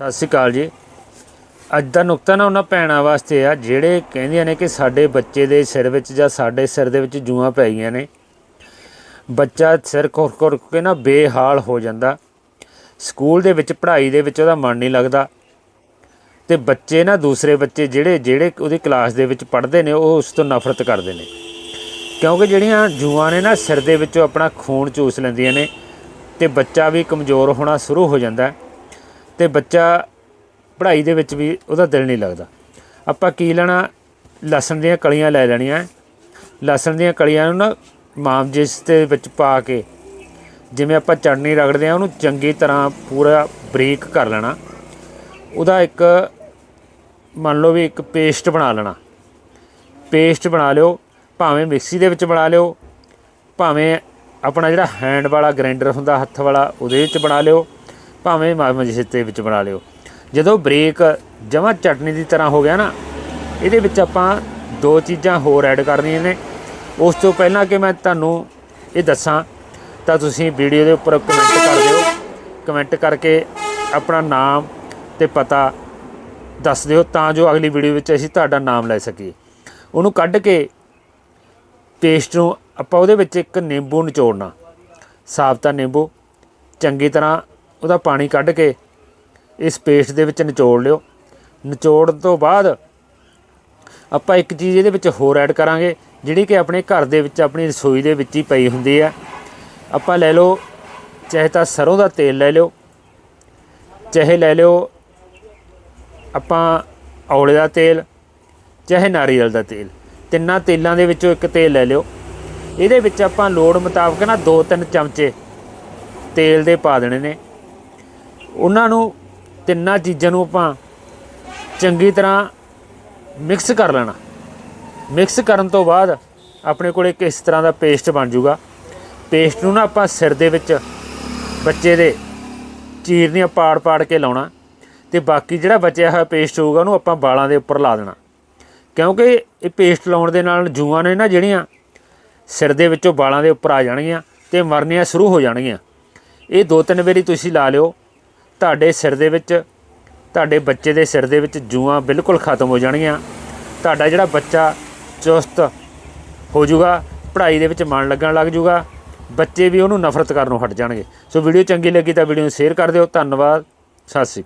ਸਤਿ ਸ਼੍ਰੀ ਅਕਾਲ ਜੀ। ਅੱਜ ਦਾ ਨੁਕਤਾ ਨਾ ਉਹਨਾਂ ਭੈਣਾਂ ਵਾਸਤੇ ਆ, ਜਿਹੜੇ ਕਹਿੰਦੀਆਂ ਨੇ ਕਿ ਸਾਡੇ ਬੱਚੇ ਦੇ ਸਿਰ ਵਿੱਚ ਜਾਂ ਸਾਡੇ ਸਿਰ ਦੇ ਵਿੱਚ ਜੂਆਂ ਪੈ ਗਈਆਂ ਨੇ। ਬੱਚਾ ਸਿਰ ਖੁਰ ਖੁਰ ਕੇ ਨਾ ਬੇਹਾਲ ਹੋ ਜਾਂਦਾ। ਸਕੂਲ ਦੇ ਵਿੱਚ, ਪੜ੍ਹਾਈ ਦੇ ਵਿੱਚ ਉਹਦਾ ਮਨ ਨਹੀਂ ਲੱਗਦਾ। ਤੇ ਬੱਚੇ ਨਾ ਦੂਸਰੇ ਬੱਚੇ ਜਿਹੜੇ ਜਿਹੜੇ ਉਹਦੀ ਕਲਾਸ ਦੇ ਵਿੱਚ ਪੜ੍ਹਦੇ ਨੇ, ਉਹ ਉਸ ਤੋਂ ਨਫ਼ਰਤ ਕਰਦੇ ਨੇ। ਕਿਉਂਕਿ ਜਿਹੜੀਆਂ ਜੂਆਂ ਨੇ ਨਾ, ਸਿਰ ਦੇ ਵਿੱਚੋਂ ਆਪਣਾ ਖੂਨ ਚੂਸ ਲੈਂਦੀਆਂ ਨੇ ਤੇ ਬੱਚਾ ਵੀ ਕਮਜ਼ੋਰ ਹੋਣਾ ਸ਼ੁਰੂ ਹੋ ਜਾਂਦਾ। ਹੈ ਤੇ ਬੱਚਾ ਪੜ੍ਹਾਈ ਦੇ ਵਿੱਚ ਵੀ ਉਹਦਾ ਦਿਲ ਨਹੀਂ ਲੱਗਦਾ। ਆਪਾਂ ਕੀ ਲੈਣਾ? ਲਸਣ ਦੀਆਂ ਕਲੀਆਂ ਲੈ ਲੈਣੀਆਂ। ਲਸਣ ਦੀਆਂ ਕਲੀਆਂ ਨੂੰ ਨਾ ਮਾਮਜਿਸ ਦੇ ਵਿੱਚ ਪਾ ਕੇ, ਜਿਵੇਂ ਆਪਾਂ ਚਟਨੀ ਰਗੜਦੇ ਆ ਉਹਨੂੰ ਚੰਗੀ ਤਰ੍ਹਾਂ ਪੂਰਾ ਬਰੀਕ ਕਰ ਲੈਣਾ। ਉਹਦਾ ਇੱਕ, ਮੰਨ ਲਓ ਵੀ ਇੱਕ ਪੇਸਟ ਬਣਾ ਲੈਣਾ। ਪੇਸਟ ਬਣਾ ਲਿਓ, ਭਾਵੇਂ ਮਿਕਸੀ ਦੇ ਵਿੱਚ ਬਣਾ ਲਿਓ, ਭਾਵੇਂ ਆਪਣਾ ਜਿਹੜਾ ਹੈਂਡ ਵਾਲਾ ਗ੍ਰਾਈਂਡਰ ਹੁੰਦਾ, ਹੱਥ ਵਾਲਾ, ਉਹਦੇ ਵਿੱਚ ਬਣਾ ਲਿਓ। ਭਾਵੇਂ ਮਾਮਜਿਸ ਦੇ ਵਿੱਚ ਬਣਾ ਲਿਓ। ਜਦੋਂ ਬ੍ਰੇਕ ਜਮਾ ਚਟਨੀ ਦੀ ਤਰ੍ਹਾਂ ਹੋ ਗਿਆ ਨਾ, ਇਹਦੇ ਵਿੱਚ ਆਪਾਂ ਦੋ ਚੀਜ਼ਾਂ ਹੋਰ ਐਡ ਕਰਨੀਆਂ ਨੇ। ਉਸ ਤੋਂ ਪਹਿਲਾਂ ਕਿ ਮੈਂ ਤੁਹਾਨੂੰ ਇਹ ਦੱਸਾਂ, ਤਾਂ ਤੁਸੀਂ ਵੀਡੀਓ ਦੇ ਉੱਪਰ ਕਮੈਂਟ ਕਰ ਦਿਓ। ਕਮੈਂਟ ਕਰਕੇ ਆਪਣਾ ਨਾਮ ਤੇ ਪਤਾ ਦੱਸ ਦਿਓ, ਤਾਂ ਜੋ ਅਗਲੀ ਵੀਡੀਓ ਵਿੱਚ ਅਸੀਂ ਤੁਹਾਡਾ ਨਾਮ ਲੈ ਸਕੀਏ। ਉਹਨੂੰ ਕੱਢ ਕੇ ਪੇਸਟ ਨੂੰ ਆਪਾਂ ਉਹਦੇ ਵਿੱਚ ਇੱਕ ਨਿੰਬੂ ਨਿਚੋੜਨਾ। ਸਾਬਤਾ ਨਿੰਬੂ, ਚੰਗੀ ਤਰ੍ਹਾਂ ਉਹਦਾ ਪਾਣੀ ਕੱਢ ਕੇ ਇਸ ਪੇਸਟ ਦੇ ਵਿੱਚ ਨਿਚੋੜ ਲਿਓ। ਨਿਚੋੜਨ ਤੋਂ ਬਾਅਦ ਆਪਾਂ ਇੱਕ ਚੀਜ਼ ਇਹਦੇ ਵਿੱਚ ਹੋਰ ਐਡ ਕਰਾਂਗੇ, ਜਿਹੜੀ ਕਿ ਆਪਣੇ ਘਰ ਦੇ ਵਿੱਚ, ਆਪਣੀ ਰਸੋਈ ਦੇ ਵਿੱਚ ਹੀ ਪਈ ਹੁੰਦੀ ਹੈ। ਆਪਾਂ ਲੈ ਲਓ, ਚਾਹੇ ਤਾਂ ਸਰੋਂ ਦਾ ਤੇਲ ਲੈ ਲਿਓ, ਚਾਹੇ ਲੈ ਲਿਓ ਆਪਾਂ ਔਲੇ ਦਾ ਤੇਲ, ਚਾਹੇ ਨਾਰੀਅਲ ਦਾ ਤੇਲ। ਤਿੰਨਾਂ ਤੇਲਾਂ ਦੇ ਵਿੱਚੋਂ ਇੱਕ ਤੇਲ ਲੈ ਲਿਓ। ਇਹਦੇ ਵਿੱਚ ਆਪਾਂ ਲੋੜ ਮੁਤਾਬਕ ਨਾ 2-3 ਚਮਚੇ ਤੇਲ ਦੇ ਪਾ ਦੇਣੇ ਨੇ। ਉਹਨਾਂ ਨੂੰ ਤਿੰਨਾਂ ਚੀਜ਼ਾਂ ਨੂੰ ਆਪਾਂ ਚੰਗੀ ਤਰ੍ਹਾਂ ਮਿਕਸ ਕਰ ਲੈਣਾ। ਮਿਕਸ ਕਰਨ ਤੋਂ ਬਾਅਦ ਆਪਣੇ ਕੋਲ ਇੱਕ ਇਸ ਤਰ੍ਹਾਂ ਦਾ ਪੇਸਟ ਬਣ ਜਾਊਗਾ। ਪੇਸਟ ਨੂੰ ਨਾ ਆਪਾਂ ਸਿਰ ਦੇ ਵਿੱਚ ਬੱਚੇ ਦੇ ਚੀਰਨੀਆਂ ਪਾੜ-ਪਾੜ ਕੇ ਲਾਉਣਾ ਤੇ ਬਾਕੀ ਜਿਹੜਾ ਬਚਿਆ ਹੋਇਆ ਪੇਸਟ ਹੋਊਗਾ ਉਹਨੂੰ ਆਪਾਂ ਵਾਲਾਂ ਦੇ ਉੱਪਰ ਲਾ ਦੇਣਾ। ਕਿਉਂਕਿ ਇਹ ਪੇਸਟ ਲਾਉਣ ਦੇ ਨਾਲ ਜੂਆਂ ਨੇ ਨਾ ਜਿਹੜੀਆਂ ਸਿਰ ਦੇ ਵਿੱਚੋਂ ਵਾਲਾਂ ਦੇ ਉੱਪਰ ਆ ਜਾਣਗੀਆਂ ਤੇ ਮਰਨੀਆਂ ਸ਼ੁਰੂ ਹੋ ਜਾਣਗੀਆਂ। ਇਹ ਦੋ ਤਿੰਨ ਵਾਰੀ ਤੁਸੀਂ ਲਾ ਲਿਓ। ਤੁਹਾਡੇ ਸਿਰ ਦੇ ਵਿੱਚ, ਤੁਹਾਡੇ ਬੱਚੇ ਦੇ ਸਿਰ ਦੇ ਵਿੱਚ ਜੂਆਂ ਬਿਲਕੁਲ ਖਤਮ ਹੋ ਜਾਣਗੀਆਂ। ਤੁਹਾਡਾ ਜਿਹੜਾ ਬੱਚਾ ਚੁਸਤ ਹੋ ਜਾਊਗਾ, ਪੜ੍ਹਾਈ ਦੇ ਵਿੱਚ ਮਨ ਲੱਗਣ ਲੱਗ ਜਾਊਗਾ, ਬੱਚੇ ਵੀ ਉਹਨੂੰ ਨਫ਼ਰਤ ਕਰਨੋਂ ਹਟ ਜਾਣਗੇ। ਸੋ ਵੀਡੀਓ ਚੰਗੀ ਲੱਗੀ ਤਾਂ ਵੀਡੀਓ ਨੂੰ ਸ਼ੇਅਰ ਕਰ ਦਿਓ। ਧੰਨਵਾਦ। ਸਤਿ ਸ਼੍ਰੀ ਅਕਾਲ।